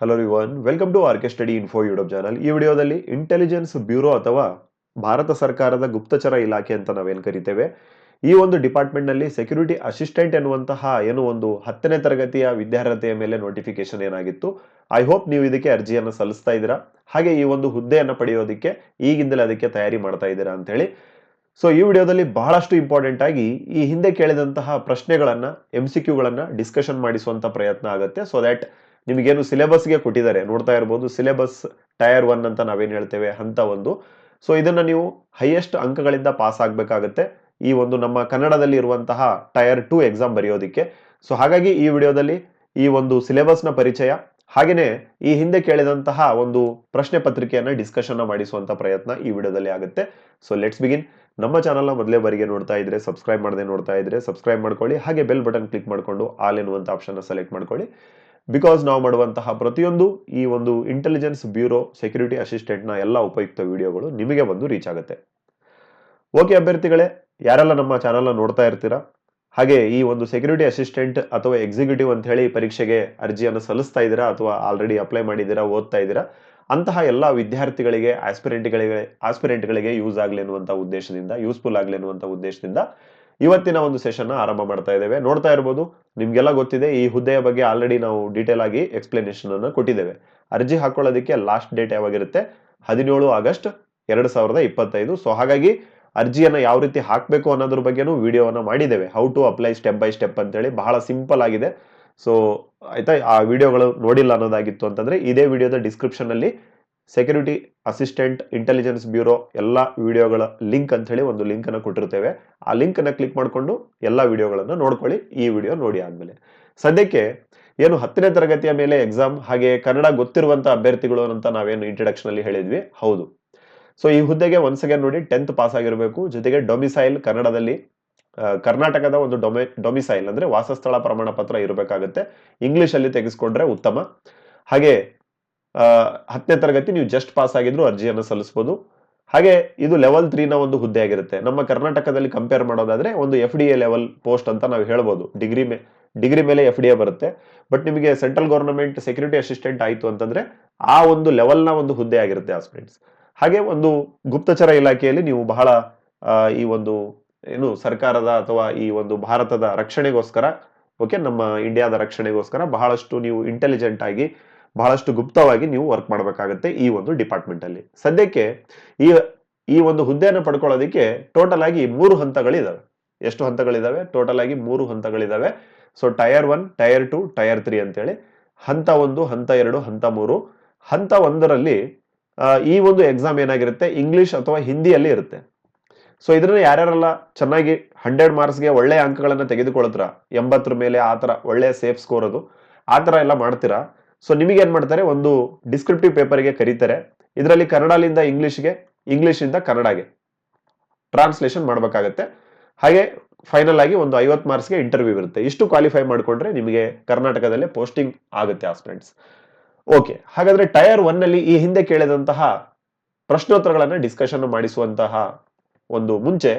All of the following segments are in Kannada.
Hello everyone welcome to R K study info YouTube channel ಈ ವಿಡಿಯೋದಲ್ಲಿ ಇಂಟೆಲಿಜೆನ್ಸ್ ಬ್ಯೂರೋ ಅಥವಾ ಭಾರತ ಸರ್ಕಾರದ ಗುಪ್ತಚರ ಇಲಾಖೆ ಅಂತ ನಾವೇನು ಕರಿತೇವೆ. ಈ ಒಂದು ಡಿಪಾರ್ಟ್ಮೆಂಟ್ನಲ್ಲಿ ಸೆಕ್ಯೂರಿಟಿ ಅಸಿಸ್ಟೆಂಟ್ ಎನ್ನುವಂತಹ ಏನು ಒಂದು ಹತ್ತನೇ ತರಗತಿಯ ವಿದ್ಯಾರ್ಹತೆಯ ಮೇಲೆ ನೋಟಿಫಿಕೇಶನ್ ಏನಾಗಿತ್ತು. ಐ ಹೋಪ್ ನೀವು ಇದಕ್ಕೆ ಅರ್ಜಿಯನ್ನು ಸಲ್ಲಿಸ್ತಾ ಇದ್ದೀರಾ. ಹಾಗೆ ಈ ಒಂದು ಹುದ್ದೆಯನ್ನು ಪಡೆಯೋದಕ್ಕೆ ಈಗಿಂದಲೇ ಅದಕ್ಕೆ ತಯಾರಿ ಮಾಡ್ತಾ ಇದ್ದೀರಾ ಅಂತ ಸೊ ಈ ವಿಡಿಯೋದಲ್ಲಿ ಬಹಳಷ್ಟು ಇಂಪಾರ್ಟೆಂಟ್ ಆಗಿ ಈ ಹಿಂದೆ ಕೇಳಿದಂತಹ ಪ್ರಶ್ನೆಗಳನ್ನು ಎಂ ಸಿ ಕ್ಯೂಗಳನ್ನು ಡಿಸ್ಕಷನ್ ಮಾಡಿಸುವಂಥ ಪ್ರಯತ್ನ ಆಗುತ್ತೆ. ಸೊ ದ್ಯಾಟ್ ನಿಮಗೇನು ಸಿಲೆಬಸ್ಗೆ ಕೊಟ್ಟಿದ್ದಾರೆ. ನೋಡ್ತಾ ಇರ್ಬೋದು, ಸಿಲೆಬಸ್ ಟೈರ್ ಒನ್ ಅಂತ ನಾವೇನು ಹೇಳ್ತೇವೆ, ಹಂತ ಒಂದು. ಸೊ, ಇದನ್ನು ನೀವು ಹೈಯೆಸ್ಟ್ ಅಂಕಗಳಿಂದ ಪಾಸ್ ಆಗಬೇಕಾಗತ್ತೆ. ಈ ಒಂದು ನಮ್ಮ ಕನ್ನಡದಲ್ಲಿ ಇರುವಂತಹ ಟೈರ್ ಟು ಎಕ್ಸಾಮ್ ಬರೆಯೋದಕ್ಕೆ. ಸೊ, ಹಾಗಾಗಿ ಈ ವಿಡಿಯೋದಲ್ಲಿ ಈ ಒಂದು ಸಿಲೆಬಸ್ನ ಪರಿಚಯ ಹಾಗೆಯೇ ಈ ಹಿಂದೆ ಕೇಳಿದಂತಹ ಒಂದು ಪ್ರಶ್ನೆ ಪತ್ರಿಕೆಯನ್ನು ಡಿಸ್ಕಷನ್ ಮಾಡಿಸುವಂಥ ಪ್ರಯತ್ನ ಈ ವಿಡಿಯೋದಲ್ಲಿ ಆಗುತ್ತೆ. So, let's begin. ನಮ್ಮ ಚಾನಲ್ನ ಮೊದಲೇ ಬಾರಿಗೆ ನೋಡ್ತಾ ಇದ್ರೆ, ಸಬ್ಸ್ಕ್ರೈಬ್ ಮಾಡದೆ ನೋಡ್ತಾ ಇದ್ರೆ, ಸಬ್ಸ್ಕ್ರೈಬ್ ಮಾಡ್ಕೊಳ್ಳಿ, ಹಾಗೆ ಬೆಲ್ ಬಟನ್ ಕ್ಲಿಕ್ ಮಾಡಿಕೊಂಡು, ಆಲ್ ಎನ್ನುವಂಥ ಆಪ್ಷನ್ ಸೆಲೆಕ್ಟ್ ಮಾಡ್ಕೊಳ್ಳಿ. ಬಿಕಾಸ್ ನಾವು ಮಾಡುವಂತಹ ಪ್ರತಿಯೊಂದು ಈ ಒಂದು ಇಂಟೆಲಿಜೆನ್ಸ್ ಬ್ಯೂರೋ ಸೆಕ್ಯೂರಿಟಿ ಅಸಿಸ್ಟೆಂಟ್ನ ಎಲ್ಲ ಉಪಯುಕ್ತ ವಿಡಿಯೋಗಳು ನಿಮಗೆ ಬಂದು ರೀಚ್ ಆಗುತ್ತೆ. ಓಕೆ ಅಭ್ಯರ್ಥಿಗಳೇ, ಯಾರೆಲ್ಲ ನಮ್ಮ ಚಾನಲ್ನ ನೋಡ್ತಾ ಇರ್ತೀರಾ? ಹಾಗೆ ಈ ಒಂದು ಸೆಕ್ಯೂರಿಟಿ ಅಸಿಸ್ಟೆಂಟ್ ಅಥವಾ ಎಕ್ಸಿಕ್ಯೂಟಿವ್ ಅಂತ ಹೇಳಿ ಪರೀಕ್ಷೆಗೆ ಅರ್ಜಿಯನ್ನು ಸಲ್ಲಿಸ್ತಾ ಇದ್ದೀರಾ ಅಥವಾ ಆಲ್ರೆಡಿ ಅಪ್ಲೈ ಮಾಡಿದ್ದೀರಾ, ಓದ್ತಾ ಇದ್ದೀರಾ? ಅಂತಹ ಎಲ್ಲ ವಿದ್ಯಾರ್ಥಿಗಳಿಗೆ ಆಸ್ಪಿರೆಂಟ್ಗಳಿಗೆ ಆಸ್ಪಿರೆಂಟ್ಗಳಿಗೆ ಯೂಸ್ ಆಗಲಿ ಅನ್ನುವಂಥ ಉದ್ದೇಶದಿಂದ ಯೂಸ್ಫುಲ್ ಆಗಲಿ ಅನ್ನುವಂಥ ಉದ್ದೇಶದಿಂದ ಇವತ್ತಿನ ಒಂದು ಸೆಷನ್ ಆರಂಭ ಮಾಡ್ತಾ ಇದ್ದೇವೆ. ನೋಡ್ತಾ ಇರ್ಬೋದು, ನಿಮ್ಗೆಲ್ಲ ಗೊತ್ತಿದೆ, ಈ ಹುದ್ದೆಯ ಬಗ್ಗೆ ಆಲ್ರೆಡಿ ನಾವು ಡೀಟೇಲ್ ಆಗಿ ಎಕ್ಸ್ಪ್ಲನೇಷನ್ ಅನ್ನು ಕೊಟ್ಟಿದ್ದೇವೆ. ಅರ್ಜಿ ಹಾಕೊಳ್ಳೋದಕ್ಕೆ ಲಾಸ್ಟ್ ಡೇಟ್ ಯಾವಾಗಿರುತ್ತೆ? ಹದಿನೇಳು ಆಗಸ್ಟ್ ಎರಡು ಸಾವಿರದ ಇಪ್ಪತ್ತೈದು. ಸೊ ಹಾಗಾಗಿ ಅರ್ಜಿಯನ್ನು ಯಾವ ರೀತಿ ಹಾಕಬೇಕು ಅನ್ನೋದ್ರ ಬಗ್ಗೆನೂ ವಿಡಿಯೋವನ್ನು ಮಾಡಿದ್ದೇವೆ. How to apply step by step ಅಂತೇಳಿ ಬಹಳ ಸಿಂಪಲ್ ಆಗಿದೆ. ಸೊ ಆಯ್ತಾ, ಆ ವಿಡಿಯೋಗಳು ನೋಡಿಲ್ಲ ಅನ್ನೋದಾಗಿತ್ತು ಅಂತಂದ್ರೆ ಇದೇ ವಿಡಿಯೋದ ಡಿಸ್ಕ್ರಿಪ್ಷನ್ ಅಲ್ಲಿ ಸೆಕ್ಯೂರಿಟಿ ಅಸಿಸ್ಟೆಂಟ್ ಇಂಟೆಲಿಜೆನ್ಸ್ ಬ್ಯೂರೋ ಎಲ್ಲ ವಿಡಿಯೋಗಳ ಲಿಂಕ್ ಅಂತ ಹೇಳಿ ಒಂದು ಲಿಂಕ್ ಅನ್ನು ಕೊಟ್ಟಿರ್ತೇವೆ. ಆ ಲಿಂಕ್ ಅನ್ನ ಕ್ಲಿಕ್ ಮಾಡಿಕೊಂಡು ಎಲ್ಲ ವಿಡಿಯೋಗಳನ್ನು ನೋಡ್ಕೊಳ್ಳಿ, ಈ ವಿಡಿಯೋ ನೋಡಿ ಆದಮೇಲೆ. ಸದ್ಯಕ್ಕೆ ಏನು ಹತ್ತನೇ ತರಗತಿಯ ಮೇಲೆ ಎಕ್ಸಾಮ್ ಹಾಗೆ ಕನ್ನಡ ಗೊತ್ತಿರುವಂಥ ಅಭ್ಯರ್ಥಿಗಳು ಅಂತ ನಾವೇನು ಇಂಟ್ರಡಕ್ಷನ್ ಅಲ್ಲಿ ಹೇಳಿದ್ವಿ? ಹೌದು. ಸೊ ಈ ಹುದ್ದೆಗೆ ಒನ್ಸ್ ಅಗೇನ್ ನೋಡಿ ಟೆಂತ್ ಪಾಸ್ ಆಗಿರಬೇಕು. ಜೊತೆಗೆ ಡೊಮಿಸೈಲ್ ಕನ್ನಡದಲ್ಲಿ ಕರ್ನಾಟಕದ ಒಂದು ಡೊಮೆ ಡೊಮಿಸೈಲ್ ಅಂದ್ರೆ ವಾಸಸ್ಥಳ ಪ್ರಮಾಣ ಪತ್ರ ಇರಬೇಕಾಗುತ್ತೆ. ಇಂಗ್ಲಿಷ್ ಅಲ್ಲಿ ತೆಗೆಸ್ಕೊಂಡ್ರೆ ಉತ್ತಮ. ಹಾಗೆ ಹತ್ತನೇ ತರಗತಿ ನೀವು ಜಸ್ಟ್ ಪಾಸ್ ಆಗಿದ್ರು ಅರ್ಜಿಯನ್ನು ಸಲ್ಲಿಸಬಹುದು ಹಾಗೆ ಇದು ಲೆವೆಲ್ ತ್ರೀನ ಒಂದು ಹುದ್ದೆ ಆಗಿರುತ್ತೆ. ನಮ್ಮ ಕರ್ನಾಟಕದಲ್ಲಿ ಕಂಪೇರ್ ಮಾಡೋದಾದ್ರೆ ಒಂದು F D A level post ಅಂತ ನಾವು ಹೇಳ್ಬೋದು. ಡಿಗ್ರಿ ಮೇ ಡಿಗ್ರಿ ಮೇಲೆ ಎಫ್ ಡಿ ಎ ಬರುತ್ತೆ. ಬಟ್ ನಿಮಗೆ ಸೆಂಟ್ರಲ್ ಗೌರ್ಮೆಂಟ್ ಸೆಕ್ಯೂರಿಟಿ ಅಸಿಸ್ಟೆಂಟ್ ಆಯಿತು ಅಂತಂದ್ರೆ ಆ ಒಂದು ಲೆವೆಲ್ನ ಒಂದು ಹುದ್ದೆ ಆಗಿರುತ್ತೆ ಆಸ್ಪಿರೆಂಟ್ಸ್ ಹಾಗೆ ಒಂದು ಗುಪ್ತಚರ ಇಲಾಖೆಯಲ್ಲಿ ನೀವು ಬಹಳ ಈ ಒಂದು ಏನು ಸರ್ಕಾರದ ಅಥವಾ ಈ ಒಂದು ಭಾರತದ ರಕ್ಷಣೆಗೋಸ್ಕರ ಓಕೆ ನಮ್ಮ ಇಂಡಿಯಾದ ರಕ್ಷಣೆಗೋಸ್ಕರ ಬಹಳಷ್ಟು ನೀವು ಇಂಟೆಲಿಜೆಂಟ್ ಆಗಿ ಬಹಳಷ್ಟು ಗುಪ್ತವಾಗಿ ನೀವು ವರ್ಕ್ ಮಾಡಬೇಕಾಗುತ್ತೆ ಈ ಒಂದು ಡಿಪಾರ್ಟ್ಮೆಂಟ್ ಅಲ್ಲಿ. ಸದ್ಯಕ್ಕೆ ಈ ಈ ಒಂದು ಹುದ್ದೆಯನ್ನು ಪಡ್ಕೊಳ್ಳೋದಕ್ಕೆ ಟೋಟಲ್ ಆಗಿ ಮೂರು ಹಂತಗಳಿದಾವೆ. ಎಷ್ಟು ಹಂತಗಳಿದಾವೆ? ಟೋಟಲ್ ಆಗಿ ಮೂರು ಹಂತಗಳಿದಾವೆ. So tier one tier two tier three ಅಂತೇಳಿ. ಹಂತ ಒಂದು, ಹಂತ ಎರಡು, ಹಂತ ಮೂರು. ಹಂತ ಒಂದರಲ್ಲಿ ಈ ಒಂದು ಎಕ್ಸಾಮ್ ಏನಾಗಿರುತ್ತೆ? ಇಂಗ್ಲಿಷ್ ಅಥವಾ ಹಿಂದಿಯಲ್ಲಿ ಇರುತ್ತೆ. ಸೊ ಇದನ್ನ ಯಾರ್ಯಾರೆಲ್ಲ ಚೆನ್ನಾಗಿ ಹಂಡ್ರೆಡ್ ಮಾರ್ಕ್ಸ್ಗೆ ಒಳ್ಳೆಯ ಅಂಕಗಳನ್ನು ತೆಗೆದುಕೊಳ್ತೀರಾ? ಎಂಬತ್ತರ ಮೇಲೆ ಆ ಥರ ಒಳ್ಳೆಯ ಸೇಫ್ ಸ್ಕೋರ್ ಅದು. ಆ ಥರ ಎಲ್ಲ ಮಾಡ್ತೀರಾ? ಸೊ ನಿಮಗೆ ಏನು ಮಾಡ್ತಾರೆ? ಒಂದು ಡಿಸ್ಕ್ರಿಪ್ಟಿವ್ ಪೇಪರ್ಗೆ ಕರೀತಾರೆ. ಇದರಲ್ಲಿ ಕನ್ನಡದಿಂದ ಇಂಗ್ಲಿಷ್ಗೆ ಇಂಗ್ಲೀಷಿಂದ ಕನ್ನಡಗೆ ಟ್ರಾನ್ಸ್ಲೇಷನ್ ಮಾಡಬೇಕಾಗತ್ತೆ. ಹಾಗೆ ಫೈನಲ್ ಆಗಿ ಒಂದು ಐವತ್ತು ಮಾರ್ಕ್ಸ್ಗೆ ಇಂಟರ್ವ್ಯೂ ಇರುತ್ತೆ. ಇಷ್ಟು ಕ್ವಾಲಿಫೈ ಮಾಡಿಕೊಂಡ್ರೆ ನಿಮಗೆ ಕರ್ನಾಟಕದಲ್ಲೇ ಪೋಸ್ಟಿಂಗ್ ಆಗುತ್ತೆ ಆಸ್ಪಿರೆಂಟ್ಸ್ ಓಕೆ ಹಾಗಾದ್ರೆ ಟೈರ್ ಒನ್ ಅಲ್ಲಿ ಈ ಹಿಂದೆ ಕೇಳಿದಂತಹ ಪ್ರಶ್ನೋತ್ತರಗಳನ್ನು ಡಿಸ್ಕಷನ್ ಮಾಡಿಸುವಂತಹ ಒಂದು ಮುಂಚೆ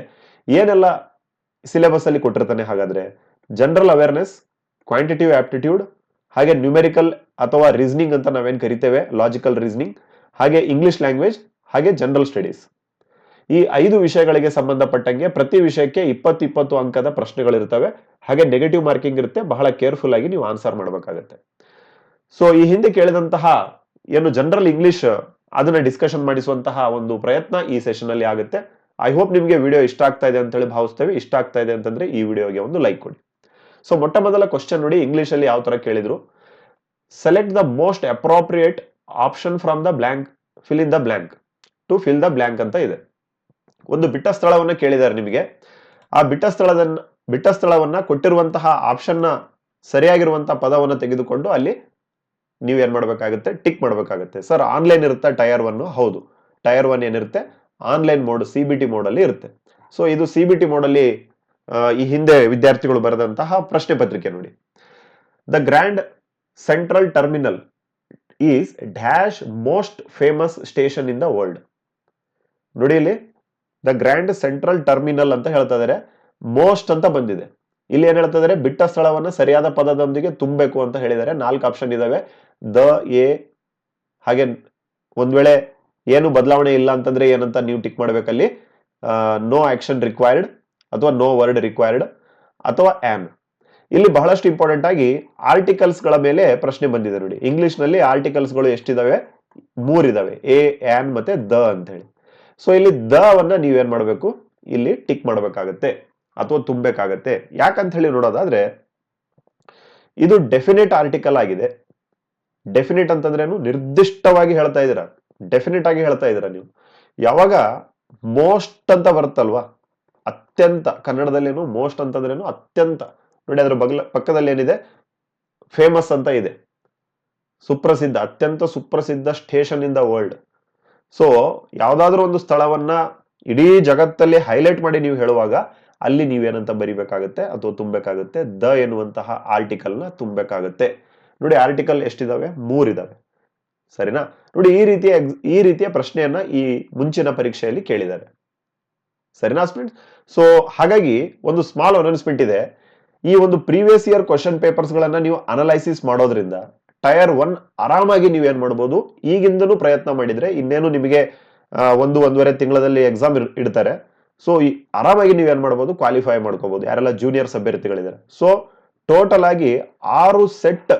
ಏನೆಲ್ಲ ಸಿಲೆಬಸ್ ಅಲ್ಲಿ ಕೊಟ್ಟಿರ್ತಾನೆ? ಹಾಗಾದ್ರೆ ಜನರಲ್ ಅವೇರ್ನೆಸ್ ಕ್ವಾಂಟಿಟಿವ್ ಆಪ್ಟಿಟ್ಯೂಡ್ ಹಾಗೆ ನ್ಯೂಮೆರಿಕಲ್ ಅಥವಾ ರೀಸನಿಂಗ್ ಅಂತ ನಾವೇನು ಕರಿತೇವೆ? ಲಾಜಿಕಲ್ ರೀಸನಿಂಗ್ ಹಾಗೆ ಇಂಗ್ಲಿಷ್ ಲ್ಯಾಂಗ್ವೇಜ್ ಹಾಗೆ ಜನರಲ್ ಸ್ಟಡೀಸ್ ಈ ಐದು ವಿಷಯಗಳಿಗೆ ಸಂಬಂಧಪಟ್ಟಂಗೆ ಪ್ರತಿ ವಿಷಯಕ್ಕೆ ಇಪ್ಪತ್ತು ಇಪ್ಪತ್ತು ಅಂಕದ ಪ್ರಶ್ನೆಗಳಿರ್ತವೆ. ಹಾಗೆ ನೆಗೆಟಿವ್ ಮಾರ್ಕಿಂಗ್ ಇರುತ್ತೆ. ಬಹಳ ಕೇರ್ಫುಲ್ ಆಗಿ ನೀವು ಆನ್ಸರ್ ಮಾಡಬೇಕಾಗತ್ತೆ. ಸೊ ಈ ಹಿಂದೆ ಕೇಳಿದಂತಹ ಏನು ಜನರಲ್ ಇಂಗ್ಲಿಷ್ ಅದನ್ನ ಡಿಸ್ಕಷನ್ ಮಾಡಿಸುವಂತಹ ಒಂದು ಪ್ರಯತ್ನ ಈ ಸೆಷನ್ ಅಲ್ಲಿ ಆಗುತ್ತೆ. ಐ ಹೋಪ್ ನಿಮಗೆ ವಿಡಿಯೋ ಇಷ್ಟ ಆಗ್ತಾ ಇದೆ ಅಂತ ಹೇಳಿ ಭಾವಿಸ್ತೇವೆ. ಇಷ್ಟ ಆಗ್ತಾ ಇದೆ ಅಂತಂದ್ರೆ ಈ ವಿಡಿಯೋಗೆ ಒಂದು ಲೈಕ್ ಕೊಡಿ. ಸೊ ಮೊಟ್ಟ ಮೊದಲ ಕ್ವಶನ್ ನೋಡಿ ಇಂಗ್ಲಿಷ್ ಅಲ್ಲಿ ಯಾವ ತರ ಕೇಳಿದ್ರು. Select the most appropriate option from the blank fill in the blank to fill the blank ಅಂತ ಇದೆ. ಒಂದು ಬಿಟ್ಟ ಸ್ಥಳವನ್ನು ಕೇಳಿದ್ದಾರೆ ನಿಮಗೆ. ಆ ಬಿಟ್ಟ ಸ್ಥಳದ ಬಿಟ್ಟ ಸ್ಥಳವನ್ನ ಕೊಟ್ಟಿರುವಂತಹ ಆಪ್ಷನ್ನ ಸರಿಯಾಗಿರುವಂತಹ ಪದವನ್ನು ತೆಗೆದುಕೊಂಡು ಅಲ್ಲಿ ನೀವು ಏನ್ ಮಾಡಬೇಕಾಗುತ್ತೆ? ಟಿಕ್ ಮಾಡಬೇಕಾಗುತ್ತೆ. ಸರ್ ಆನ್ಲೈನ್ ಇರುತ್ತೆ ಟೈರ್ ಒನ್. ಹೌದು. ಟೈರ್ ಒನ್ ಏನಿರುತ್ತೆ? Online mode C B T mode ಅಲ್ಲಿ ಇರುತ್ತೆ. ಸೊ ಇದು ಸಿ ಬಿ ಟಿ ಮೋಡ್ ಅಲ್ಲಿ ಆ, ಈ ಹಿಂದೆ ವಿದ್ಯಾರ್ಥಿಗಳು ಬರೆದಂತಹ ಪ್ರಶ್ನೆ ಪತ್ರಿಕೆ ನೋಡಿ. The grand central terminal is dash most famous station in the world ನೋಡಿ ಇಲ್ಲಿ ದ ಗ್ರ್ಯಾಂಡ್ ಸೆಂಟ್ರಲ್ ಟರ್ಮಿನಲ್ ಅಂತ ಹೇಳ್ತಾ ಇದಾರೆ. ಮೋಸ್ಟ್ ಅಂತ ಬಂದಿದೆ. ಇಲ್ಲಿ ಏನ್ ಹೇಳ್ತಿದ್ದಾರೆ ಬಿಟ್ಟ ಸ್ಥಳವನ್ನ ಸರಿಯಾದ ಪದದೊಂದಿಗೆ ತುಂಬಬೇಕು ಅಂತ ಹೇಳಿದ್ದಾರೆ. ನಾಲ್ಕು ಆಪ್ಷನ್ ಇದಾವೆ. ದ, ಎ, ಹಾಗೆ ಒಂದ್ ವೇಳೆ ಏನು ಬದಲಾವಣೆ ಇಲ್ಲ ಅಂತಂದ್ರೆ ಏನಂತ ನೀವು ಟಿಕ್ ಮಾಡ್ಬೇಕಲ್ಲಿ. ನೋ ಆಕ್ಷನ್ ರಿಕ್ವೈರ್ಡ್ ಅಥವಾ ನೋ ವರ್ಡ್ ರಿಕ್ವೈರ್ಡ್ ಅಥವಾ ಆನ್ ಇಲ್ಲಿ ಬಹಳಷ್ಟು ಇಂಪಾರ್ಟೆಂಟ್ ಆಗಿ ಆರ್ಟಿಕಲ್ಸ್ಗಳ ಮೇಲೆ ಪ್ರಶ್ನೆ ಬಂದಿದೆ ನೋಡಿ. ಇಂಗ್ಲಿಷ್ನಲ್ಲಿ ಆರ್ಟಿಕಲ್ಸ್ಗಳು ಎಷ್ಟಿದಾವೆ? ಮೂರಿದಾವೆ. ಎ ಆನ್ ಮತ್ತೆ ದ ಅಂತ ಹೇಳಿ ಸೊ ಇಲ್ಲಿ ದ ವನ್ನ ನೀವೇನ್ ಮಾಡಬೇಕು? ಇಲ್ಲಿ ಟಿಕ್ ಮಾಡಬೇಕಾಗತ್ತೆ ಅಥವಾ ತುಂಬಬೇಕಾಗತ್ತೆ. ಯಾಕಂತ ಹೇಳಿ ನೋಡೋದಾದ್ರೆ, ಇದು ಡೆಫಿನೆಟ್ ಆರ್ಟಿಕಲ್ ಆಗಿದೆ. ಡೆಫಿನೆಟ್ ಅಂತಂದ್ರೇನು ನಿರ್ದಿಷ್ಟವಾಗಿ ಹೇಳ್ತಾ ಇದ್ದೀರಾ? ಡೆಫಿನೆಟ್ ಆಗಿ ಹೇಳ್ತಾ ಇದ್ದೀರಾ ನೀವು? ಯಾವಾಗ ಮೋಸ್ಟ್ ಅಂತ ಬರುತ್ತಲ್ವಾ? ಅತ್ಯಂತ ಕನ್ನಡದಲ್ಲೇನು ಮೋಸ್ಟ್ ಅಂತಂದ್ರೇನು ಅತ್ಯಂತ. ನೋಡಿ ಅದ್ರ ಬಗ್ಲ ಪಕ್ಕದಲ್ಲಿ ಏನಿದೆ ಫೇಮಸ್ ಅಂತ ಇದೆ. ಸುಪ್ರಸಿದ್ಧ, ಅತ್ಯಂತ ಸುಪ್ರಸಿದ್ಧ station in the world so ಯಾವುದಾದ್ರೂ ಒಂದು ಸ್ಥಳವನ್ನ ಇಡೀ ಜಗತ್ತಲ್ಲಿ ಹೈಲೈಟ್ ಮಾಡಿ ನೀವು ಹೇಳುವಾಗ, ಅಲ್ಲಿ ನೀವೇನಂತ ಬರಿಬೇಕಾಗುತ್ತೆ ಅಥವಾ ತುಂಬಬೇಕಾಗುತ್ತೆ? ದ ಎನ್ನುವಂತಹ ಆರ್ಟಿಕಲ್ನ ತುಂಬಬೇಕಾಗುತ್ತೆ. ನೋಡಿ ಆರ್ಟಿಕಲ್ ಎಷ್ಟಿದಾವೆ? ಮೂರಿದಾವೆ. ಸರಿನಾ? ನೋಡಿ ಈ ರೀತಿಯ ಈ ರೀತಿಯ ಪ್ರಶ್ನೆಯನ್ನ ಈ ಮುಂಚಿನ ಪರೀಕ್ಷೆಯಲ್ಲಿ ಕೇಳಿದ್ದಾರೆ. ಸರಿನಾ ಸ್ಟೂಡೆಂಟ್ ಸೊ ಹಾಗಾಗಿ ಒಂದು ಸ್ಮಾಲ್ ಅನೌನ್ಸ್ಮೆಂಟ್ ಇದೆ. ಈ ಒಂದು ಪ್ರೀವಿಯಸ್ ಇಯರ್ ಕ್ವಶನ್ ಪೇಪರ್ಸ್ ಗಳನ್ನ ನೀವು ಅನಲೈಸಿಸ್ ಮಾಡೋದ್ರಿಂದ ಟೈರ್ ಒನ್ ಆರಾಮಾಗಿ ನೀವು ಏನ್ ಮಾಡ್ಬೋದು? ಈಗಿಂದನೂ ಪ್ರಯತ್ನ ಮಾಡಿದ್ರೆ ಇನ್ನೇನು ನಿಮಗೆ ಒಂದು ಒಂದೂವರೆ ತಿಂಗಳಲ್ಲಿ ಎಕ್ಸಾಮ್ ಇಡ್ತಾರೆ. ಸೊ ಈ ಆರಾಮಾಗಿ ನೀವು ಏನ್ ಮಾಡ್ಬೋದು? ಕ್ವಾಲಿಫೈ ಮಾಡ್ಕೋಬಹುದು ಯಾರೆಲ್ಲ ಜೂನಿಯರ್ಸ್ ಅಭ್ಯರ್ಥಿಗಳಿದ್ದಾರೆ ಸೊ ಟೋಟಲ್ ಆಗಿ ಆರು ಸೆಟ್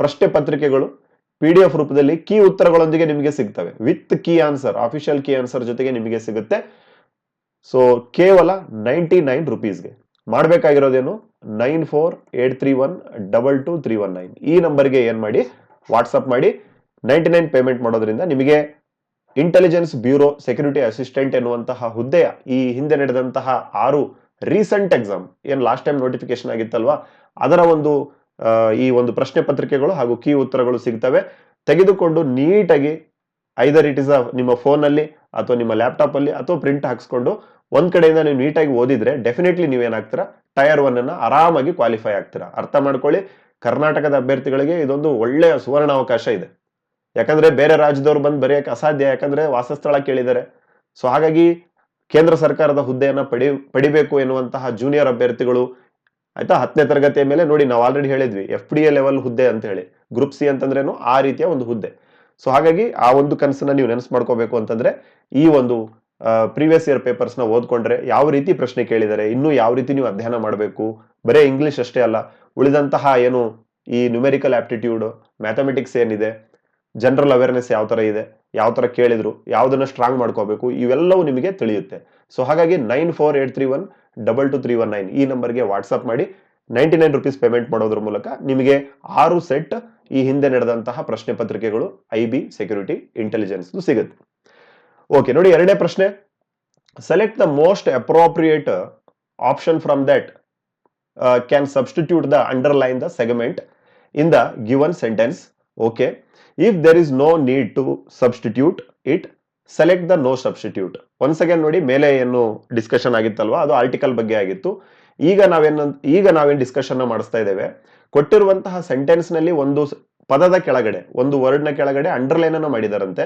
ಪ್ರಶ್ನೆ ಪತ್ರಿಕೆಗಳು ಪಿ ಡಿ ಎಫ್ ರೂಪದಲ್ಲಿ ಕೀ ಉತ್ತರಗಳೊಂದಿಗೆ ನಿಮಗೆ ಸಿಗ್ತವೆ. With key answer official key answer ಜೊತೆಗೆ ನಿಮಗೆ ಸಿಗುತ್ತೆ. ಸೊ ಕೇವಲ ನೈಂಟಿ ನೈನ್ ರುಪೀಸ್ಗೆ ಮಾಡಬೇಕಾಗಿರೋದೇನು nine four eight three one double two three one nine ಈ ನಂಬರ್ಗೆ ಏನು ಮಾಡಿ? ವಾಟ್ಸಪ್ ಮಾಡಿ. ನೈಂಟಿ ನೈನ್ ಪೇಮೆಂಟ್ ಮಾಡೋದ್ರಿಂದ ನಿಮಗೆ ಇಂಟೆಲಿಜೆನ್ಸ್ ಬ್ಯೂರೋ ಸೆಕ್ಯೂರಿಟಿ ಅಸಿಸ್ಟೆಂಟ್ ಎನ್ನುವಂತಹ ಹುದ್ದೆಯ ಈ ಹಿಂದೆ ನಡೆದಂತಹ ಆರು ರೀಸೆಂಟ್ ಎಕ್ಸಾಮ್ ಏನು ಲಾಸ್ಟ್ ಟೈಮ್ ನೋಟಿಫಿಕೇಶನ್ ಆಗಿತ್ತಲ್ವಾ? ಅದರ ಒಂದು ಈ ಒಂದು ಪ್ರಶ್ನೆ ಪತ್ರಿಕೆಗಳು ಹಾಗೂ ಕೀ ಉತ್ತರಗಳು ಸಿಗ್ತವೆ. ತೆಗೆದುಕೊಂಡು ನೀಟಾಗಿ ಐದರ್ ಇಟ್ ಇಸ್ ನಿಮ್ಮ ಫೋನಲ್ಲಿ ಅಥವಾ ನಿಮ್ಮ ಲ್ಯಾಪ್ಟಾಪ್ ಅಲ್ಲಿ ಅಥವಾ ಪ್ರಿಂಟ್ ಹಾಕ್ಸ್ಕೊಂಡು ಒಂದ್ ಕಡೆಯಿಂದ ನೀವು ನೀಟಾಗಿ ಓದಿದ್ರೆ ಡೆಫಿನೆಟ್ಲಿ ನೀವೇನಾಗ್ತೀರಾ ಟೈರ್ ಒನ್ ಅನ್ನ ಆರಾಮಾಗಿ ಕ್ವಾಲಿಫೈ ಆಗ್ತೀರಾ? ಅರ್ಥ ಮಾಡ್ಕೊಳ್ಳಿ. ಕರ್ನಾಟಕದ ಅಭ್ಯರ್ಥಿಗಳಿಗೆ ಇದೊಂದು ಒಳ್ಳೆಯ ಸುವರ್ಣ ಅವಕಾಶ ಇದೆ. ಯಾಕಂದ್ರೆ ಬೇರೆ ರಾಜ್ಯದವ್ರು ಬಂದು ಬರೆಯಕ್ಕೆ ಅಸಾಧ್ಯ, ಯಾಕಂದ್ರೆ ವಾಸಸ್ಥಳ ಕೇಳಿದ್ದಾರೆ. ಸೊ ಹಾಗಾಗಿ ಕೇಂದ್ರ ಸರ್ಕಾರದ ಹುದ್ದೆಯನ್ನ ಪಡಿ, ಪಡಿಬೇಕು ಎನ್ನುವಂತಹ ಜೂನಿಯರ್ ಅಭ್ಯರ್ಥಿಗಳು ಆಯ್ತಾ ಹತ್ತನೇ ತರಗತಿಯ ಮೇಲೆ ನೋಡಿ ನಾವು ಆಲ್ರೆಡಿ ಹೇಳಿದ್ವಿ ಎಫ್ ಡಿ ಎ ಲೆವೆಲ್ ಹುದ್ದೆ ಅಂತ ಹೇಳಿ. ಗ್ರೂಪ್ ಸಿ ಅಂತಂದ್ರೇನು ಆ ರೀತಿಯ ಒಂದು ಹುದ್ದೆ. ಸೊ ಹಾಗಾಗಿ ಆ ಒಂದು ಕನಸನ್ನ ನೀವು ನೆನಸು ಮಾಡ್ಕೋಬೇಕು ಅಂತಂದ್ರೆ ಈ ಒಂದು ಪ್ರೀವಿಯಸ್ ಇಯರ್ ಪೇಪರ್ಸ್ನ ಓದ್ಕೊಂಡ್ರೆ ಯಾವ ರೀತಿ ಪ್ರಶ್ನೆ ಕೇಳಿದ್ದಾರೆ ಇನ್ನೂ ಯಾವ ರೀತಿ ನೀವು ಅಧ್ಯಯನ ಮಾಡಬೇಕು? ಬರೇ ಇಂಗ್ಲಿಷ್ ಅಷ್ಟೇ ಅಲ್ಲ, ಉಳಿದಂತಹ ಏನು ಈ ನ್ಯೂಮೆರಿಕಲ್ ಆಪ್ಟಿಟ್ಯೂಡ್ ಮ್ಯಾಥಮೆಟಿಕ್ಸ್ ಏನಿದೆ ಜನರಲ್ ಅವೇರ್ನೆಸ್ ಯಾವ ತರ ಇದೆ, ಯಾವ ತರ ಕೇಳಿದ್ರು, ಯಾವುದನ್ನು ಸ್ಟ್ರಾಂಗ್ ಮಾಡ್ಕೋಬೇಕು, ಇವೆಲ್ಲವೂ ನಿಮಗೆ ತಿಳಿಯುತ್ತೆ. ಸೊ ಹಾಗಾಗಿ nine four eight three one double two three one nine ಈ ನಂಬರ್ಗೆ ವಾಟ್ಸಪ್ ಮಾಡಿ ನೈಂಟಿ ನೈನ್ ರುಪೀಸ್ ಪೇಮೆಂಟ್ ಮಾಡೋದ್ರ ಮೂಲಕ ನಿಮಗೆ ಆರು ಸೆಟ್ ಈ ಹಿಂದೆ ನಡೆದಂತಹ ಪ್ರಶ್ನೆ ಪತ್ರಿಕೆಗಳು, ಐ ಬಿ, ಸೆಕ್ಯೂರಿಟಿ, ಇಂಟೆಲಿಜೆನ್ಸ್ ಸಿಗುತ್ತೆ. ಓಕೆ, ನೋಡಿ ಎರಡನೇ ಪ್ರಶ್ನೆ. Select the most appropriate option from that can substitute the underline the segment in the given sentence okay if there is no need to substitute it select the no substitute one again ನೋಡಿ, ಮೇಲೆ ಏನು ಡಿಸ್ಕಷನ್ ಆಗಿತ್ತಲ್ವಾ? ಅದು ಆರ್ಟಿಕಲ್ ಬಗ್ಗೆ ಆಗಿತ್ತು. ಈಗ ನಾವೇನು ಈಗ ನಾವೇನು ಡಿಸ್ಕಷನ್ ಮಾಡಿಸ್ತಾ ಇದ್ದೇವೆ? ಕೊಟ್ಟಿರುವಂತಹ ಸೆಂಟೆನ್ಸ್ನಲ್ಲಿ ಒಂದು ಪದದ ಕೆಳಗಡೆ, ಒಂದು ವರ್ಡ್ನ ಕೆಳಗಡೆ ಅಂಡರ್ಲೈನ್ ಅನ್ನು ಮಾಡಿದಾರಂತೆ.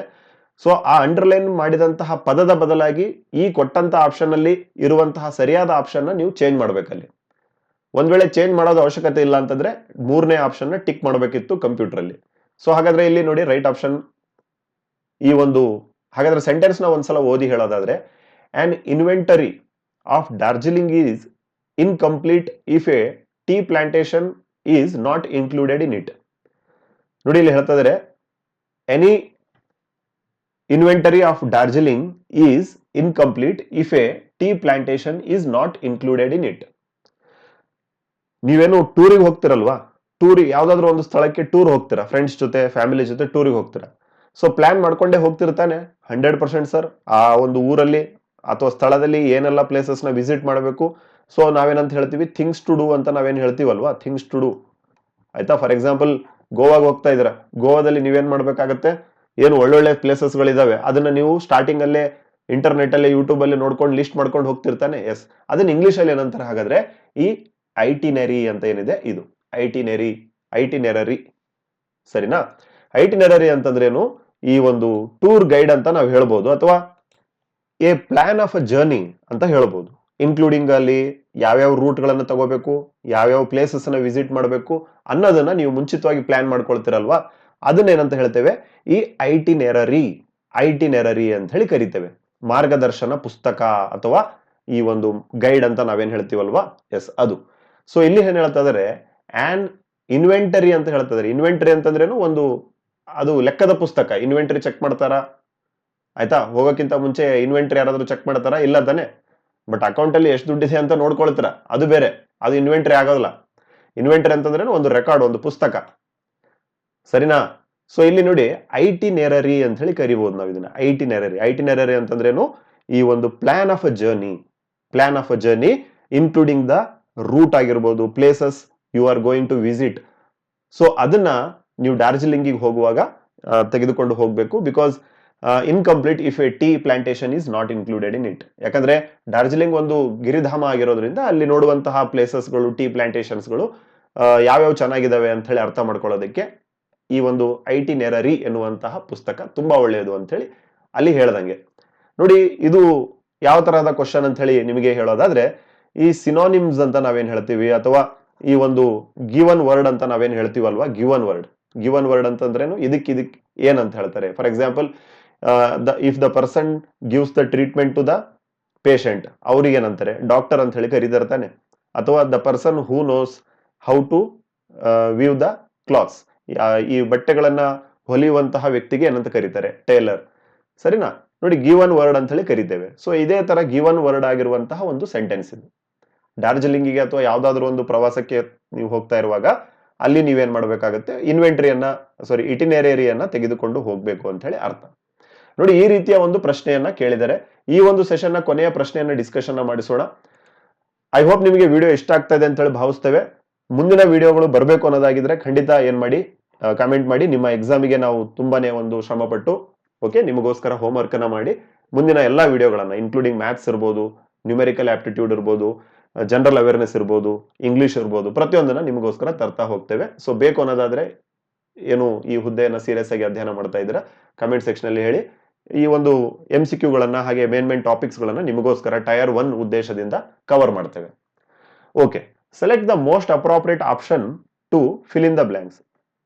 ಸೊ ಆ ಅಂಡರ್ಲೈನ್ ಮಾಡಿದಂತಹ ಪದದ ಬದಲಾಗಿ ಈ ಕೊಟ್ಟಂತ ಆಪ್ಷನ್ ಅಲ್ಲಿ ಇರುವಂತಹ ಸರಿಯಾದ ಆಪ್ಷನ್ ನೀವು ಚೇಂಜ್ ಮಾಡಬೇಕಲ್ಲಿ. ಒಂದ್ ವೇಳೆ ಚೇಂಜ್ ಮಾಡೋದು ಅವಶ್ಯಕತೆ ಇಲ್ಲ ಅಂತಂದ್ರೆ ಮೂರನೇ ಆಪ್ಷನ್ನ ಟಿಕ್ ಮಾಡಬೇಕಿತ್ತು ಕಂಪ್ಯೂಟರ್ ಅಲ್ಲಿ. ಸೊ ಹಾಗಾದ್ರೆ ಇಲ್ಲಿ ನೋಡಿ ರೈಟ್ ಆಪ್ಷನ್ ಈ ಒಂದು, ಹಾಗಾದ್ರೆ ಸೆಂಟೆನ್ಸ್ನ ಒಂದ್ಸಲ ಓದಿ ಹೇಳೋದಾದ್ರೆ an inventory of Darjeeling is incomplete if a tea plantation is not included in it ನೋಡಿ ಇಲ್ಲಿ ಹೇಳ್ತಾ any inventory of Darjeeling is incomplete if a tea plantation is not included in it ನೀವೇನು ಟೂರಿಗೆ ಹೋಗ್ತಿರಲ್ವಾ? ಟೂರ್, ಯಾವ್ದಾದ್ರು ಒಂದು ಸ್ಥಳಕ್ಕೆ ಟೂರ್ ಹೋಗ್ತೀರಾ? ಫ್ರೆಂಡ್ಸ್ ಜೊತೆ ಫ್ಯಾಮಿಲಿ ಜೊತೆ ಟೂರಿಗೆ ಹೋಗ್ತೀರಾ? ಸೊ ಪ್ಲಾನ್ ಮಾಡ್ಕೊಂಡೇ ಹೋಗ್ತಿರ್ತಾನೆ ಹಂಡ್ರೆಡ್ ಪರ್ಸೆಂಟ್ ಸರ್ ಆ ಒಂದು ಊರಲ್ಲಿ ಅಥವಾ ಸ್ಥಳದಲ್ಲಿ ಏನೆಲ್ಲ ಪ್ಲೇಸಸ್ನ ವಿಸಿಟ್ ಮಾಡಬೇಕು ಸೊ ನಾವೇನಂತ ಹೇಳ್ತೀವಿ? ಥಿಂಗ್ಸ್ ಟು ಡೂ ಅಂತ ನಾವೇನು ಹೇಳ್ತೀವಲ್ವಾ? ಥಿಂಗ್ಸ್ ಟು ಡೂ ಆಯ್ತಾ? ಫಾರ್ ಎಕ್ಸಾಂಪಲ್ ಗೋವಾಗೆ ಹೋಗ್ತಾ ಇದ್ರ ಗೋವಾದಲ್ಲಿ ನೀವೇನ್ ಮಾಡ್ಬೇಕಾಗತ್ತೆ? ಏನು ಒಳ್ಳೊಳ್ಳೆ ಪ್ಲೇಸಸ್ ಗಳಿದಾವೆ. ಅದನ್ನ ನೀವು ಸ್ಟಾರ್ಟಿಂಗ್ ಅಲ್ಲೇ ಇಂಟರ್ನೆಟ್ ಅಲ್ಲಿ ಯೂಟ್ಯೂಬ್ ಅಲ್ಲಿ ನೋಡ್ಕೊಂಡು ಲಿಸ್ಟ್ ಮಾಡ್ಕೊಂಡು ಹೋಗ್ತಿರ್ತಾನೆ? ಎಸ್ ಅದನ್ನ ಇಂಗ್ಲಿಷ್ ಅಲ್ಲಿ ಏನಂತಾರೆ? ಹಾಗಾದ್ರೆ ಈ ಐಟಿನೆರಿ ಅಂತ ಏನಿದೆ? ಇದು. ಐಟಿನೆರಿ ಐಟಿನೆರರಿ ಸರಿನಾ? ಐಟಿನೆರರಿ ಅಂತಂದ್ರೇನು? ಈ ಒಂದು ಟೂರ್ ಗೈಡ್ ಅಂತ ನಾವು ಹೇಳ್ಬೋದು. ಅಥವಾ a plan of a journey ಅಂತ ಹೇಳ್ಬೋದು. ಇನ್ಕ್ಲೂಡಿಂಗ್ ಅಲ್ಲಿ ಯಾವ್ಯಾವ ರೂಟ್ಗಳನ್ನು ತಗೋಬೇಕು, ಯಾವ್ಯಾವ ಪ್ಲೇಸಸ್ನ ವಿಸಿಟ್ ಮಾಡಬೇಕು ಅನ್ನೋದನ್ನ ನೀವು ಮುಂಚಿತವಾಗಿ ಪ್ಲಾನ್ ಮಾಡ್ಕೊಳ್ತಿರಲ್ವಾ? ಅದನ್ನೇನಂತ ಹೇಳ್ತೇವೆ, ಈ itinerary itinerary ಅಂತ ಹೇಳಿ ಕರಿತೇವೆ. ಮಾರ್ಗದರ್ಶನ ಪುಸ್ತಕ ಅಥವಾ ಈ ಒಂದು ಗೈಡ್ ಅಂತ ನಾವೇನು ಹೇಳ್ತೀವಲ್ವಾ? ಎಸ್ ಅದು. ಸೊ ಇಲ್ಲಿ ಏನು ಹೇಳ್ತಾ ಇದಾರೆ ಆನ್ ಇನ್ವೆಂಟರಿ ಅಂತ ಹೇಳ್ತಾ ಇದಾರೆ. ಇನ್ವೆಂಟರಿ ಅಂತಂದ್ರೇನು ಒಂದು, ಅದು ಲೆಕ್ಕದ ಪುಸ್ತಕ. ಇನ್ವೆಂಟರಿ ಚೆಕ್ ಮಾಡ್ತಾರಾ? ಆಯ್ತಾ? ಹೋಗೋಕ್ಕಿಂತ ಮುಂಚೆ ಇನ್ವೆಂಟರಿ ಯಾರಾದರೂ ಚೆಕ್ ಮಾಡ್ತಾರಾ? ಇಲ್ಲ ತಾನೆ? ಬಟ್ ಅಕೌಂಟ್ ಅಲ್ಲಿ ಎಷ್ಟು ದುಡ್ಡಿದೆ ಅಂತ ನೋಡ್ಕೊಳ್ತೀರ? ಅದು ಬೇರೆ. ಅದು ಇನ್ವೆಂಟರಿ ಆಗೋದಿಲ್ಲ. ಇನ್ವೆಂಟ್ರಿ ಅಂತಂದ್ರೆ ಒಂದು ರೆಕಾರ್ಡ್ ಒಂದು ಪುಸ್ತಕ. ಸರಿನಾ? ಸೊ ಇಲ್ಲಿ ನೋಡಿ ಐ ಟಿ ನೆರರಿ ಅಂತ ಹೇಳಿ ಕರಿಬಹುದು ನಾವು ಇದನ್ನ. Itinerary. Itinerary ಅಂತಂದ್ರೇನು ಈ ಒಂದು plan of a journey plan of a journey including the route ಆಗಿರ್ಬೋದು places you are going to visit so ಅದನ್ನ ನೀವು ಡಾರ್ಜಿಲಿಂಗಿಗೆ ಹೋಗುವಾಗ ತೆಗೆದುಕೊಂಡು ಹೋಗಬೇಕು because incomplete if a tea plantation is not included in it ಯಾಕಂದ್ರೆ ಡಾರ್ಜಿಲಿಂಗ್ ಒಂದು ಗಿರಿಧಾಮ ಆಗಿರೋದ್ರಿಂದ ಅಲ್ಲಿ ನೋಡುವಂತಹ ಪ್ಲೇಸಸ್ಗಳು ಟೀ ಪ್ಲಾಂಟೇಶನ್ಸ್ಗಳು ಯಾವ್ಯಾವ ಚೆನ್ನಾಗಿದ್ದಾವೆ ಅಂತ ಹೇಳಿ ಅರ್ಥ ಮಾಡ್ಕೊಳ್ಳೋದಕ್ಕೆ ಈ ಒಂದು ಐ ಟಿ ನೆರರಿ ಎನ್ನುವಂತಹ ಪುಸ್ತಕ ತುಂಬಾ ಒಳ್ಳೆಯದು ಅಂತ ಹೇಳಿ ಅಲ್ಲಿ ಹೇಳ್ದಂಗೆ. ನೋಡಿ, ಇದು ಯಾವ ತರಹದ ಕ್ವಶನ್ ಅಂತ ಹೇಳಿ ನಿಮಗೆ ಹೇಳೋದಾದ್ರೆ, ಈ ಸಿನೋನಿಮ್ಸ್ ಅಂತ ನಾವೇನ್ ಹೇಳ್ತೀವಿ? ಅಥವಾ ಈ ಒಂದು ಗಿವನ್ ವರ್ಡ್ ಅಂತ ನಾವೇನ್ ಹೇಳ್ತೀವಲ್ವಾ? ಗಿವನ್ ವರ್ಡ್ ಗಿವನ್ ವರ್ಡ್ ಅಂತಂದ್ರೇನು? ಇದಕ್ಕೆ ಇದಕ್ಕೆ ಏನಂತ ಹೇಳ್ತಾರೆ? For example the if the person gives the treatment to the patient ಅವ್ರಿಗೆ ಏನಂತಾರೆ ಡಾಕ್ಟರ್ ಅಂತ ಹೇಳಿ ಕರೀತಾರೆ ತಾನೆ. ಅಥವಾ the person who knows how to view the clothes ಈ ಬಟ್ಟೆಗಳನ್ನ ಹೊಲಿಯುವಂತಹ ವ್ಯಕ್ತಿಗೆ ಏನಂತ ಕರೀತಾರೆ? ಟೈಲರ್ ಸರಿನಾ? ನೋಡಿ ಗಿವನ್ ವರ್ಡ್ ಅಂತ ಹೇಳಿ ಕರಿತೇವೆ. ಸೊ ಇದೇ ತರ ಗಿವನ್ ವರ್ಡ್ ಆಗಿರುವಂತಹ ಒಂದು ಸೆಂಟೆನ್ಸ್ ಇದು. ಡಾರ್ಜಿಲಿಂಗಿಗೆ ಅಥವಾ ಯಾವ್ದಾದ್ರು ಒಂದು ಪ್ರವಾಸಕ್ಕೆ ನೀವು ಹೋಗ್ತಾ ಇರುವಾಗ, ಅಲ್ಲಿ ನೀವೇನ್ ಮಾಡಬೇಕಾಗುತ್ತೆ? ಇನ್ವೆಂಟರಿಯನ್ನ ಸಾರಿ ಇಟಿನೇರಿಯನ್ನ ತೆಗೆದುಕೊಂಡು ಹೋಗ್ಬೇಕು ಅಂತ ಹೇಳಿ ಅರ್ಥ. ನೋಡಿ, ಈ ರೀತಿಯ ಒಂದು ಪ್ರಶ್ನೆಯನ್ನ ಕೇಳಿದರೆ, ಈ ಒಂದು ಸೆಷನ್ನ ಕೊನೆಯ ಪ್ರಶ್ನೆಯನ್ನ ಡಿಸ್ಕಷನ್ ಮಾಡಿಸೋಣ. ಐ ಹೋಪ್ ನಿಮಗೆ ವಿಡಿಯೋ ಇಷ್ಟ ಆಗ್ತಾ ಇದೆ ಅಂತ ಹೇಳಿ ಭಾವಿಸ್ತೇವೆ. ಮುಂದಿನ ವಿಡಿಯೋಗಳು ಬರಬೇಕು ಅನ್ನೋದಾಗಿದ್ರೆ ಖಂಡಿತ ಏನ್ ಮಾಡಿ ಕಮೆಂಟ್ ಮಾಡಿ. ನಿಮ್ಮ ಎಕ್ಸಾಮಿಗೆ ನಾವು ತುಂಬಾನೇ ಒಂದು ಶ್ರಮ ಪಟ್ಟು ಓಕೆ ನಿಮಗೋಸ್ಕರ ಹೋಮ್ವರ್ಕ್ ಅನ್ನ ಮಾಡಿ ಮುಂದಿನ ಎಲ್ಲಾ ವಿಡಿಯೋಗಳನ್ನ ಇನ್ಕ್ಲೂಡಿಂಗ್ ಮ್ಯಾಥ್ಸ್ ಇರ್ಬೋದು ನ್ಯೂಮೆರಿಕಲ್ ಆಪ್ಟಿಟ್ಯೂಡ್ ಇರ್ಬೋದು ಜನರಲ್ ಅವೇರ್ನೆಸ್ ಇರ್ಬೋದು ಇಂಗ್ಲಿಷ್ ಇರ್ಬೋದು, ಪ್ರತಿಯೊಂದನ್ನ ನಿಮಗೋಸ್ಕರ ತರ್ತಾ ಹೋಗ್ತೇವೆ. ಸೊ ಬೇಕು ಅನ್ನೋದಾದ್ರೆ ಏನು ಈ ಹುದ್ದೆಯನ್ನ ಸೀರಿಯಸ್ ಆಗಿ ಅಧ್ಯಯನ ಮಾಡ್ತಾ ಇದ್ದೀರಾ? ಕಮೆಂಟ್ ಸೆಕ್ಷನ್ ಅಲ್ಲಿ ಹೇಳಿ. ಈ ಒಂದು ಎಂ ಸಿ ಕ್ಯೂಗಳನ್ನು ಹಾಗೆ ಮೇನ್ ಮೇನ್ ಟಾಪಿಕ್ಸ್ ಗಳನ್ನ ನಿಮಗೋಸ್ಕರ ಟೈರ್ ಒನ್ ಉದ್ದೇಶದಿಂದ ಕವರ್ ಮಾಡ್ತೇವೆ. Okay select the most appropriate option to fill in the blanks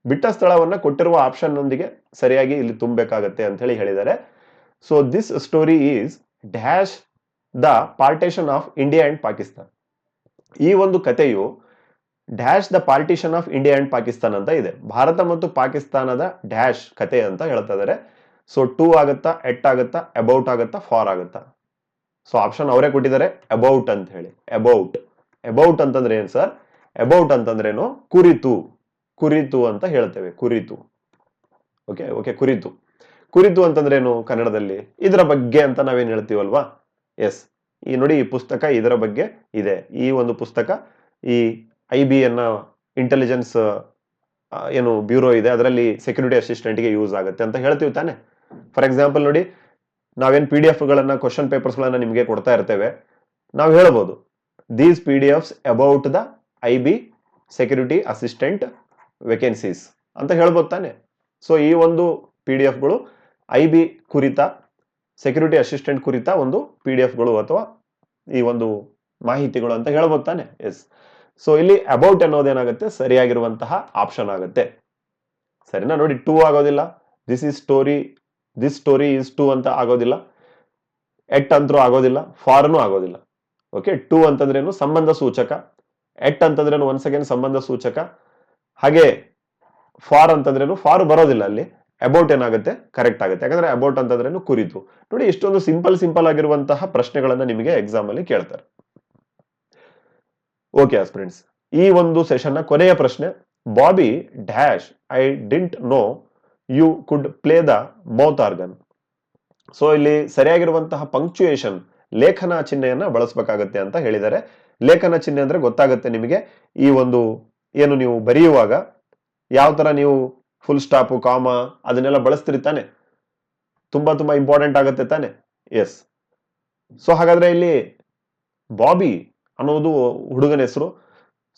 ಬಿಟ್ಟ ಸ್ಥಳವನ್ನ ಕೊಟ್ಟಿರುವ ಆಪ್ಷನ್ ನೊಂದಿಗೆ ಸರಿಯಾಗಿ ಇಲ್ಲಿ ತುಂಬಬೇಕಾಗತ್ತೆ ಅಂತ ಹೇಳಿ ಹೇಳಿದ್ದಾರೆ. So this story is dash the partition of India and Pakistan ಈ ಒಂದು ಕಥೆಯು dash the partition of India and Pakistan ಅಂತ ಇದೆ. ಭಾರತ ಮತ್ತು ಪಾಕಿಸ್ತಾನದ ಡ್ಯಾಶ್ ಕತೆ ಅಂತ ಹೇಳ್ತಾ ಇದಾರೆ ಸೊ ಟೂ ಆಗುತ್ತಾ ಎಟ್ ಆಗುತ್ತಾ ಅಬೌಟ್ ಆಗುತ್ತಾ ಫಾರ್ ಆಗುತ್ತಾ? ಸೊ ಆಪ್ಷನ್ ಅವರೇ ಕೊಟ್ಟಿದ್ದಾರೆ ಅಬೌಟ್ ಅಂತ ಹೇಳಿ. ಅಬೌಟ್ ಅಬೌಟ್ ಅಂತಂದ್ರೆ ಏನ್ ಸರ್ ಅಬೌಟ್ ಅಂತಂದ್ರೇನು ಕುರಿತು. ಕುರಿತು ಅಂತ ಹೇಳ್ತೇವೆ, ಕುರಿತು. ಓಕೆ ಓಕೆ ಕುರಿತು. ಕುರಿತು ಅಂತಂದ್ರೇನು ಕನ್ನಡದಲ್ಲಿ? ಇದರ ಬಗ್ಗೆ ಅಂತ ನಾವೇನು ಹೇಳ್ತೀವಲ್ವಾ? ಎಸ್ ಈ ನೋಡಿ ಈ ಪುಸ್ತಕ ಇದರ ಬಗ್ಗೆ ಇದೆ. ಈ ಒಂದು ಪುಸ್ತಕ, ಈ ಐ ಬಿ ಎನ್ನ ಇಂಟೆಲಿಜೆನ್ಸ್ ಏನು ಬ್ಯೂರೋ ಇದೆ, ಅದರಲ್ಲಿ ಸೆಕ್ಯೂರಿಟಿ ಅಸಿಸ್ಟೆಂಟ್ಗೆ ಯೂಸ್ ಆಗುತ್ತೆ ಅಂತ ಹೇಳ್ತೀವಿ ತಾನೆ. ಫಾರ್ ಎಕ್ಸಾಂಪಲ್ ನೋಡಿ, ನಾವೇನ್ ಪಿ ಡಿ ಎಫ್ಗಳನ್ನು ಕ್ವಶನ್ ಪೇಪರ್ಸ್ ಗಳನ್ನ ನಿಮಗೆ ಕೊಡ್ತಾ ಇರ್ತೇವೆ, ನಾವು ಹೇಳ್ಬೋದು these P D Fs about the I B security assistant vacancies ಅಂತ ಹೇಳ್ಬೋದು ತಾನೆ. ಸೊ ಈ ಒಂದು ಪಿ ಡಿ ಎಫ್ಗಳು ಐ ಬಿ ಕುರಿತ ಸೆಕ್ಯೂರಿಟಿ ಅಸಿಸ್ಟೆಂಟ್ ಕುರಿತ ಒಂದು ಪಿ ಡಿ ಎಫ್ಗಳು ಅಥವಾ ಈ ಒಂದು ಮಾಹಿತಿಗಳು ಅಂತ ಹೇಳ್ಬೋದು ತಾನೆ. ಎಸ್ ಸೊ ಇಲ್ಲಿ ಅಬೌಟ್ ಅನ್ನೋದೇನಾಗುತ್ತೆ ಸರಿಯಾಗಿರುವಂತಹ ಆಪ್ಷನ್ ಆಗುತ್ತೆ. ಸರಿನಾ? ನೋಡಿ ಟೂ ಆಗೋದಿಲ್ಲ. This is story this story is to ಅಂತ ಆಗೋದಿಲ್ಲ. ಎಟ್ ಅಂತರೂ ಆಗೋದಿಲ್ಲ. ಫಾರ್ನು ಆಗೋದಿಲ್ಲ. ಓಕೆ ಟೂ ಅಂತಂದ್ರೇನು ಸಂಬಂಧ ಸೂಚಕ. ಎಟ್ ಅಂತಂದ್ರೇನು ಒನ್ಸ್ ಅಗೇನ್ ಸಂಬಂಧ ಸೂಚಕ. ಹಾಗೆ ಫಾರ್ ಅಂತಂದ್ರೇನು ಫಾರ್ ಬರೋದಿಲ್ಲ ಅಲ್ಲಿ. ಅಬೌಟ್ ಏನಾಗುತ್ತೆ? ಕರೆಕ್ಟ್ ಆಗುತ್ತೆ. ಯಾಕಂದ್ರೆ ಅಬೌಟ್ ಅಂತಂದ್ರೇನು ಕುರಿತು. ನೋಡಿ, ಇಷ್ಟೊಂದು ಸಿಂಪಲ್ ಸಿಂಪಲ್ ಆಗಿರುವಂತಹ ಪ್ರಶ್ನೆಗಳನ್ನ ನಿಮಗೆ ಎಕ್ಸಾಮ್ ಅಲ್ಲಿ ಕೇಳ್ತಾರೆ. ಓಕೆ ಫ್ರೆಂಡ್ಸ್ ಈ ಒಂದು ಸೆಷನ್ನ ಕೊನೆಯ ಪ್ರಶ್ನೆ Bobby dash I didn't know you could play the mouth organ so ಇಲ್ಲಿ ಸರಿಯಾಗಿರುವಂತಹ ಪಂಕ್ಚುಯೇಷನ್ ಲೇಖನ ಚಿಹ್ನೆಯನ್ನ ಬಳಸಬೇಕಾಗತ್ತೆ ಅಂತ ಹೇಳಿದ್ದಾರೆ. ಲೇಖನ ಚಿಹ್ನೆ ಅಂದ್ರೆ ಗೊತ್ತಾಗುತ್ತೆ ನಿಮಗೆ. ಈ ಒಂದು ಏನು ನೀವು ಬರೆಯುವಾಗ ಯಾವ ತರ ನೀವು ಫುಲ್ ಸ್ಟಾಪು ಕಾಮ ಅದನ್ನೆಲ್ಲ ಬಳಸ್ತೀರಿ ತಾನೆ? ತುಂಬಾ ತುಂಬಾ ಇಂಪಾರ್ಟೆಂಟ್ ಆಗುತ್ತೆ ತಾನೆ? ಎಸ್ ಸೊ ಹಾಗಾದ್ರೆ ಇಲ್ಲಿ ಬಾಬಿ ಅನ್ನೋದು ಹುಡುಗನ ಹೆಸರು.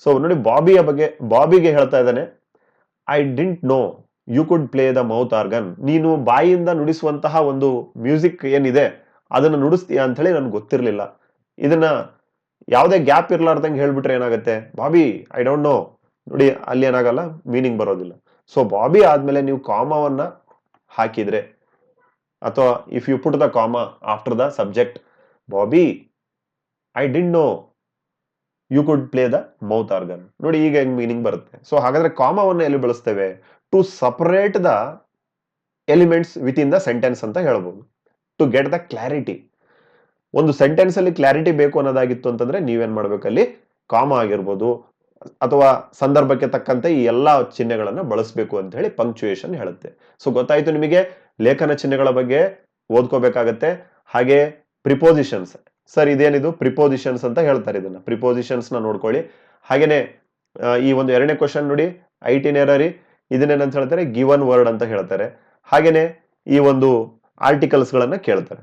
ಸೊ ನೋಡಿ ಬಾಬಿಯ ಬಗ್ಗೆ ಬಾಬಿಗೆ ಹೇಳ್ತಾ ಇದ್ದಾನೆ. I didn't know you could play the mouth organ ನೀನು ಬಾಯಿಯಿಂದ ನುಡಿಸುವಂತಹ ಒಂದು ಮ್ಯೂಸಿಕ್ ಏನಿದೆ, ಅದನ್ನು ನುಡಿಸ್ತೀಯ ಅಂತ ಹೇಳಿ ನನ್ಗೆ ಗೊತ್ತಿರಲಿಲ್ಲ. ಇದನ್ನ ಯಾವುದೇ ಗ್ಯಾಪ್ ಇರ್ಲಾರ್ದಂಗೆ ಹೇಳ್ಬಿಟ್ರೆ ಏನಾಗುತ್ತೆ? ಬಾಬಿ ಐ ಡೋಂಟ್ ನೋ ನೋಡಿ, ಅಲ್ಲಿ ಏನಾಗಲ್ಲ ಮೀನಿಂಗ್ ಬರೋದಿಲ್ಲ. ಸೊ ಬಾಬಿ ಆದ್ಮೇಲೆ ನೀವು ಕಾಮವನ್ನ ಹಾಕಿದ್ರೆ, ಅಥವಾ if you put the comma after the subject Bobby I didn't know you could play the mouth organ ನೋಡಿ, ಈಗ ಹೆಂಗ್ ಮೀನಿಂಗ್ ಬರುತ್ತೆ. ಸೊ ಹಾಗಾದ್ರೆ ಕಾಮವನ್ನು ಎಲ್ಲಿ ಬಳಸ್ತೇವೆ? To separate the elements within the sentence ಅಂತ ಹೇಳ್ಬೋದು. ಟು ಗೆಟ್ ದ ಕ್ಲಾರಿಟಿ ಒಂದು ಸೆಂಟೆನ್ಸ್ ಅಲ್ಲಿ ಕ್ಲಾರಿಟಿ ಬೇಕು ಅನ್ನೋದಾಗಿತ್ತು ಅಂತಂದ್ರೆ ನೀವೇನ್ ಮಾಡ್ಬೇಕಲ್ಲಿ ಕಾಮ ಆಗಿರ್ಬೋದು, ಅಥವಾ ಸಂದರ್ಭಕ್ಕೆ ತಕ್ಕಂತೆ ಈ ಎಲ್ಲಾ ಚಿಹ್ನೆಗಳನ್ನ ಬಳಸಬೇಕು ಅಂತ ಹೇಳಿ ಪಂಕ್ಚುಯೇಷನ್ ಹೇಳುತ್ತೆ. ಸೊ ಗೊತ್ತಾಯ್ತು ನಿಮಗೆ? ಲೇಖನ ಚಿಹ್ನೆಗಳ ಬಗ್ಗೆ ಓದ್ಕೋಬೇಕಾಗತ್ತೆ. ಹಾಗೆ ಪ್ರಿಪೋಸಿಷನ್ಸ್ ಸರ್, ಇದೇನಿದು? ಪ್ರಿಪೋಸಿಷನ್ಸ್ ಅಂತ ಹೇಳ್ತಾರೆ ಇದನ್ನ. ಪ್ರಿಪೋಸಿಷನ್ಸ್ನ ನೋಡ್ಕೊಳ್ಳಿ. ಹಾಗೇನೆ ಈ ಒಂದು ಎರಡನೇ ಕ್ವಶನ್ ನೋಡಿ. ಐ ಐಟಿನೇರರಿ ಇದನ್ನೇನಂತ ಹೇಳ್ತಾರೆ ಗಿವನ್ ವರ್ಡ್ ಅಂತ ಹೇಳ್ತಾರೆ. ಹಾಗೇನೆ ಈ ಒಂದು ಆರ್ಟಿಕಲ್ಸ್ ಗಳನ್ನ ಕೇಳ್ತಾರೆ.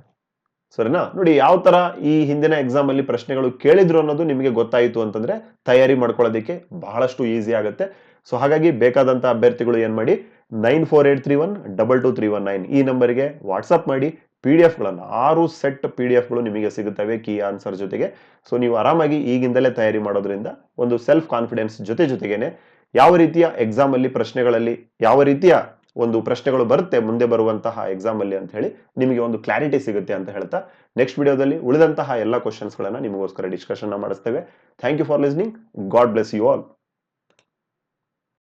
ಸರಿನಾ? ನೋಡಿ, ಯಾವ ತರ ಈ ಹಿಂದಿನ ಎಕ್ಸಾಮ್ ಅಲ್ಲಿ ಪ್ರಶ್ನೆಗಳು ಕೇಳಿದ್ರು ಅನ್ನೋದು ನಿಮಗೆ ಗೊತ್ತಾಯಿತು ಅಂತಂದ್ರೆ ತಯಾರಿ ಮಾಡ್ಕೊಳ್ಳೋದಕ್ಕೆ ಬಹಳಷ್ಟು ಈಸಿ ಆಗುತ್ತೆ. ಸೊ ಹಾಗಾಗಿ ಬೇಕಾದಂತ ಅಭ್ಯರ್ಥಿಗಳು ಏನ್ ಮಾಡಿ nine four eight three one double two three one nine ಈ ನಂಬರ್ಗೆ ವಾಟ್ಸಪ್ ಮಾಡಿ ಪಿ ಡಿ ಎಫ್ಗಳನ್ನು ಆರು ಸೆಟ್ ಪಿ ಡಿ ಎಫ್ಗಳು ನಿಮಗೆ ಸಿಗುತ್ತವೆ ಕೀ ಆನ್ಸರ್ ಜೊತೆಗೆ. ಸೊ ನೀವು ಆರಾಮಾಗಿ ಈಗಿಂದಲೇ ತಯಾರಿ ಮಾಡೋದ್ರಿಂದ ಒಂದು ಸೆಲ್ಫ್ ಕಾನ್ಫಿಡೆನ್ಸ್ ಜೊತೆ ಜೊತೆಗೇನೆ ಯಾವ ರೀತಿಯ ಎಕ್ಸಾಮ್ ಅಲ್ಲಿ ಪ್ರಶ್ನೆಗಳಲ್ಲಿ ಯಾವ ರೀತಿಯ ಒಂದು ಪ್ರಶ್ನೆಗಳು ಬರುತ್ತೆ ಮುಂದೆ ಬರುವಂತಹ ಎಕ್ಸಾಮ್ ಅಲ್ಲಿ ಅಂತ ಹೇಳಿ ನಿಮಗೆ ಒಂದು ಕ್ಲಾರಿಟಿ ಸಿಗುತ್ತೆ ಅಂತ ಹೇಳ್ತಾ ನೆಕ್ಸ್ಟ್ ವಿಡಿಯೋದಲ್ಲಿ ಉಳಿದಂತಹ ಎಲ್ಲ ಕ್ವಶನ್ಸ್ಗಳನ್ನ ನಿಮಗೋಸ್ಕರ discussion ಮಾಡಿಸ್ತೇವೆ. Thank you for listening God bless you all